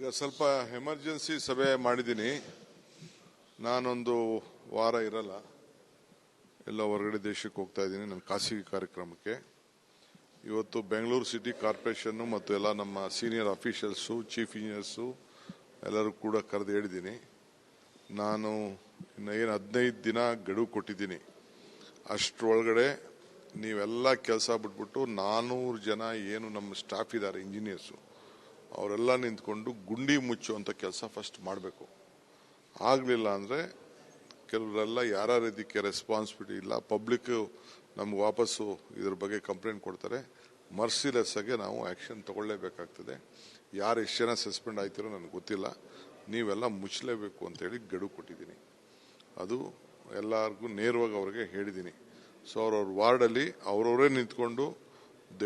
ಈಗ ಸ್ವಲ್ಪ ಎಮರ್ಜೆನ್ಸಿ ಸಭೆ ಮಾಡಿದ್ದೀನಿ. ನಾನೊಂದು ವಾರ ಇರಲ್ಲ. ಎಲ್ಲ ಹೊರಗಡೆ ದೇಶಕ್ಕೆ ಹೋಗ್ತಾ ಇದ್ದೀನಿ, ನನ್ನ ಖಾಸಗಿ ಕಾರ್ಯಕ್ರಮಕ್ಕೆ. ಇವತ್ತು ಬೆಂಗಳೂರು ಸಿಟಿ ಕಾರ್ಪೊರೇಷನ್ ಮತ್ತು ಎಲ್ಲ ನಮ್ಮ ಸೀನಿಯರ್ ಅಫಿಷಿಯಲ್ಸು ಚೀಫ್ ಇಂಜಿನಿಯರ್ಸು ಎಲ್ಲರೂ ಕೂಡ ಕರೆದು ಹೇಳಿದ್ದೀನಿ. ನಾನು ಇನ್ನು ಏನು ಹದಿನೈದು ದಿನ ಗಡುವು ಕೊಟ್ಟಿದ್ದೀನಿ. ಅಷ್ಟರೊಳಗಡೆ ನೀವೆಲ್ಲ ಕೆಲಸ ಬಿಟ್ಬಿಟ್ಟು ನಾನ್ನೂರು ಜನ ಏನು ನಮ್ಮ ಸ್ಟಾಫ್ ಇದ್ದಾರೆ, ಇಂಜಿನಿಯರ್ಸು. ಅವರೆಲ್ಲ ನಿಂತ್ಕೊಂಡು ಗುಂಡಿ ಮುಚ್ಚುವಂಥ ಕೆಲಸ ಫಸ್ಟ್ ಮಾಡಬೇಕು. ಆಗಲಿಲ್ಲ ಅಂದರೆ ಕೆಲವರೆಲ್ಲ ಯಾರ್ಯಾರು ಇದಕ್ಕೆ ರೆಸ್ಪಾನ್ಸಿಬಿಲಿಟಿ ಇಲ್ಲ ಪಬ್ಲಿಕ್ ನಮ್ಗೆ ವಾಪಸ್ಸು ಇದ್ರ ಬಗ್ಗೆ ಕಂಪ್ಲೇಂಟ್ ಕೊಡ್ತಾರೆ. ಮರ್ಸಿಲೆಸ್ ಆಗಿ ನಾವು ಆ್ಯಕ್ಷನ್ ತಗೊಳ್ಳೇಬೇಕಾಗ್ತದೆ. ಯಾರು ಎಷ್ಟು ಜನ ಸಸ್ಪೆಂಡ್ ಆಯ್ತಿರೋ ನನಗೆ ಗೊತ್ತಿಲ್ಲ. ನೀವೆಲ್ಲ ಮುಚ್ಚಲೇಬೇಕು ಅಂತೇಳಿ ಗಡು ಕೊಟ್ಟಿದ್ದೀನಿ. ಅದು ಎಲ್ಲರಿಗೂ ನೇರವಾಗಿ ಅವ್ರಿಗೆ ಹೇಳಿದ್ದೀನಿ. ಸೊ ಅವ್ರವ್ರ ವಾರ್ಡಲ್ಲಿ ಅವರವರೇ ನಿಂತ್ಕೊಂಡು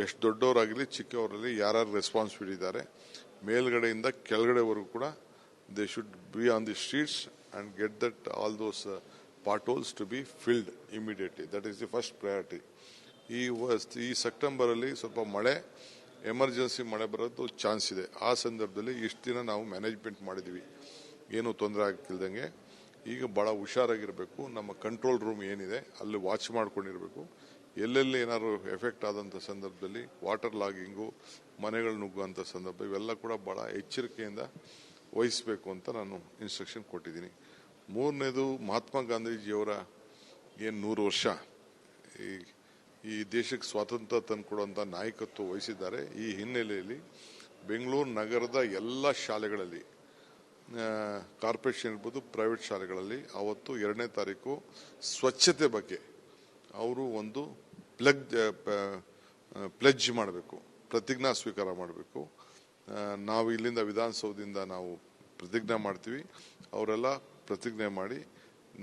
ಎಷ್ಟು ದೊಡ್ಡವರಾಗಲಿ ಚಿಕ್ಕವರಲ್ಲಿ ಯಾರ್ಯಾರು ರೆಸ್ಪಾನ್ಸಿಬಿಲಿಟಿ ಇದ್ದಾರೆ ಮೇಲ್ಗಡೆಯಿಂದ ಕೆಳಗಡೆವರೆಗೂ ಕೂಡ they should be on the streets and get that all those potholes to be filled immediately that is the first priority ಈ ಈ ಸೆಪ್ಟೆಂಬರ್ ಅಲ್ಲಿ ಸ್ವಲ್ಪ ಮಳೆ, ಎಮರ್ಜೆನ್ಸಿ ಮಳೆ ಬರೋದು ಚಾನ್ಸ್ ಇದೆ. ಆ ಸಂದರ್ಭದಲ್ಲಿ ಇಷ್ಟು ದಿನ ನಾವು ಮ್ಯಾನೇಜ್ಮೆಂಟ್ ಮಾಡಿದ್ವಿ. ಏನು ತೊಂದರೆ ಆಗ್ತಿಲ್ದಂಗೆ. ಈಗ ಬಹಳ ಹುಷಾರಾಗಿರಬೇಕು. ನಮ್ಮ ಕಂಟ್ರೋಲ್ ರೂಮ್ ಏನಿದೆ, ಅಲ್ಲಿ ವಾಚ್ ಮಾಡ್ಕೊಂಡಿರಬೇಕು. ಎಲ್ಲೆಲ್ಲಿ ಏನಾದ್ರು ಎಫೆಕ್ಟ್ ಆದಂಥ ಸಂದರ್ಭದಲ್ಲಿ ವಾಟರ್ ಲಾಗಿಂಗು ಮನೆಗಳು ನುಗ್ಗುವಂಥ ಸಂದರ್ಭ, ಇವೆಲ್ಲ ಕೂಡ ಬಹಳ ಎಚ್ಚರಿಕೆಯಿಂದ ವಹಿಸಬೇಕು ಅಂತ ನಾನು ಇನ್ಸ್ಟ್ರಕ್ಷನ್ ಕೊಟ್ಟಿದ್ದೀನಿ. ಮೂರನೇದು ಮಹಾತ್ಮ ಗಾಂಧೀಜಿಯವರ ಏನು ನೂರು ವರ್ಷ, ಈ ಈ ದೇಶಕ್ಕೆ ಸ್ವಾತಂತ್ರ್ಯ ತಂದುಕೊಡುವಂಥ ನಾಯಕತ್ವ ವಹಿಸಿದ್ದಾರೆ. ಈ ಹಿನ್ನೆಲೆಯಲ್ಲಿ ಬೆಂಗಳೂರು ನಗರದ ಎಲ್ಲ ಶಾಲೆಗಳಲ್ಲಿ ಕಾರ್ಪೊರೇಷನ್ ಇರ್ಬೋದು ಪ್ರೈವೇಟ್ ಶಾಲೆಗಳಲ್ಲಿ, ಅವತ್ತು ಎರಡನೇ ತಾರೀಕು ಸ್ವಚ್ಛತೆ ಬಗ್ಗೆ ಅವರು ಒಂದು ಪ್ಲಗ್ ಪ್ಲೆಜ್ ಮಾಡಬೇಕು, ಪ್ರತಿಜ್ಞಾ ಸ್ವೀಕಾರ ಮಾಡಬೇಕು. ನಾವು ಇಲ್ಲಿಂದ ವಿಧಾನಸೌಧದಿಂದ ನಾವು ಪ್ರತಿಜ್ಞೆ ಮಾಡ್ತೀವಿ. ಅವರೆಲ್ಲ ಪ್ರತಿಜ್ಞೆ ಮಾಡಿ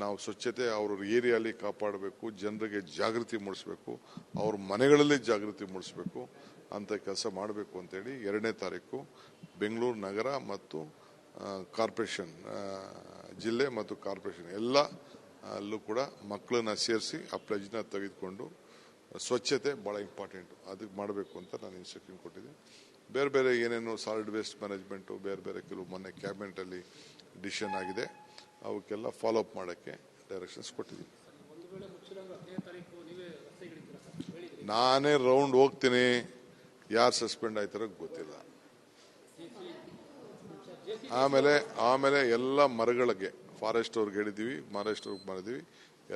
ನಾವು ಸ್ವಚ್ಛತೆ ಅವ್ರ ಏರಿಯಲ್ಲಿ ಕಾಪಾಡಬೇಕು, ಜನರಿಗೆ ಜಾಗೃತಿ ಮೂಡಿಸಬೇಕು, ಅವ್ರ ಮನೆಗಳಲ್ಲಿ ಜಾಗೃತಿ ಮೂಡಿಸಬೇಕು ಅಂತ ಕೆಲಸ ಮಾಡಬೇಕು ಅಂತೇಳಿ ಎರಡನೇ ತಾರೀಕು ಬೆಂಗಳೂರು ನಗರ ಮತ್ತು ಕಾರ್ಪೊರೇಷನ್ ಜಿಲ್ಲೆ ಮತ್ತು ಕಾರ್ಪೊರೇಷನ್ ಎಲ್ಲ ಅಲ್ಲೂ ಕೂಡ ಮಕ್ಕಳನ್ನ ಸೇರಿಸಿ ಆ ಪ್ಲಜ್ನ ತೆಗೆದುಕೊಂಡು ಸ್ವಚ್ಛತೆ ಬಹಳ ಇಂಪಾರ್ಟೆಂಟ್ ಅದಕ್ಕೆ ಮಾಡಬೇಕು ಅಂತ ನಾನು ಇನ್ಸ್ಟ್ರಕ್ಷನ್ ಕೊಟ್ಟಿದ್ದೀನಿ. ಬೇರೆ ಬೇರೆ ಏನೇನು ಸಾಲಿಡ್ ವೇಸ್ಟ್ ಮ್ಯಾನೇಜ್ಮೆಂಟು ಬೇರೆ ಬೇರೆ ಕೆಲವು ಮೊನ್ನೆ ಕ್ಯಾಬಿನೆಟಲ್ಲಿ ಡಿಸಿಷನ್ ಆಗಿದೆ. ಅವಕ್ಕೆಲ್ಲ ಫಾಲೋ ಅಪ್ ಮಾಡೋಕ್ಕೆ ಡೈರೆಕ್ಷನ್ಸ್ ಕೊಟ್ಟಿದ್ದೀನಿ. ನಾನೇ ರೌಂಡ್ ಹೋಗ್ತೀನಿ. ಯಾರು ಸಸ್ಪೆಂಡ್ ಆಯ್ತಾರ ಗೊತ್ತಿಲ್ಲ. ಆಮೇಲೆ ಆಮೇಲೆ ಎಲ್ಲ ಮರಗಳಿಗೆ ಫಾರೆಸ್ಟ್ ಅವ್ರಿಗೆ ಹೇಳಿದ್ದೀವಿ ಫಾರೆಸ್ಟ್ ಅವ್ರಿಗೆ ಮಾಡಿದೀವಿ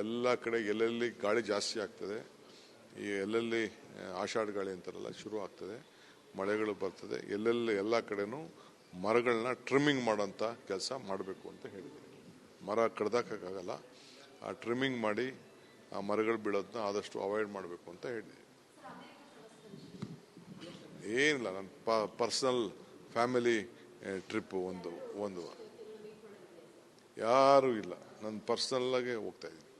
ಎಲ್ಲ ಕಡೆ ಎಲ್ಲೆಲ್ಲಿ ಗಾಳಿ ಜಾಸ್ತಿ ಆಗ್ತದೆ ಈ ಎಲ್ಲೆಲ್ಲಿ ಆಷಾಢ ಗಾಳಿ ಅಂತಾರಲ್ಲ, ಶುರು ಆಗ್ತದೆ, ಮಳೆಗಳು ಬರ್ತದೆ, ಎಲ್ಲೆಲ್ಲಿ ಎಲ್ಲ ಕಡೆನೂ ಮರಗಳನ್ನ ಟ್ರಿಮ್ಮಿಂಗ್ ಮಾಡೋಂಥ ಕೆಲಸ ಮಾಡಬೇಕು ಅಂತ ಹೇಳಿದ್ದೀನಿ. ಮರ ಕಡ್ದಾಕಾಗಲ್ಲ ಆ ಟ್ರಿಮ್ಮಿಂಗ್ ಮಾಡಿ ಆ ಮರಗಳು ಬೀಳೋದನ್ನ ಆದಷ್ಟು ಅವಾಯ್ಡ್ ಮಾಡಬೇಕು ಅಂತ ಹೇಳಿದೆ ಏನಿಲ್ಲ ನನ್ನ ಪರ್ಸನಲ್ ಫ್ಯಾಮಿಲಿ ಟ್ರಿಪ್ ಒಂದು ಒಂದು. ಯಾರೂ ಇಲ್ಲ ನನ್ನ ಪರ್ಸನಲ್ ಆಗಿ ಹೋಗ್ತಾ ಇದ್ದೀನಿ.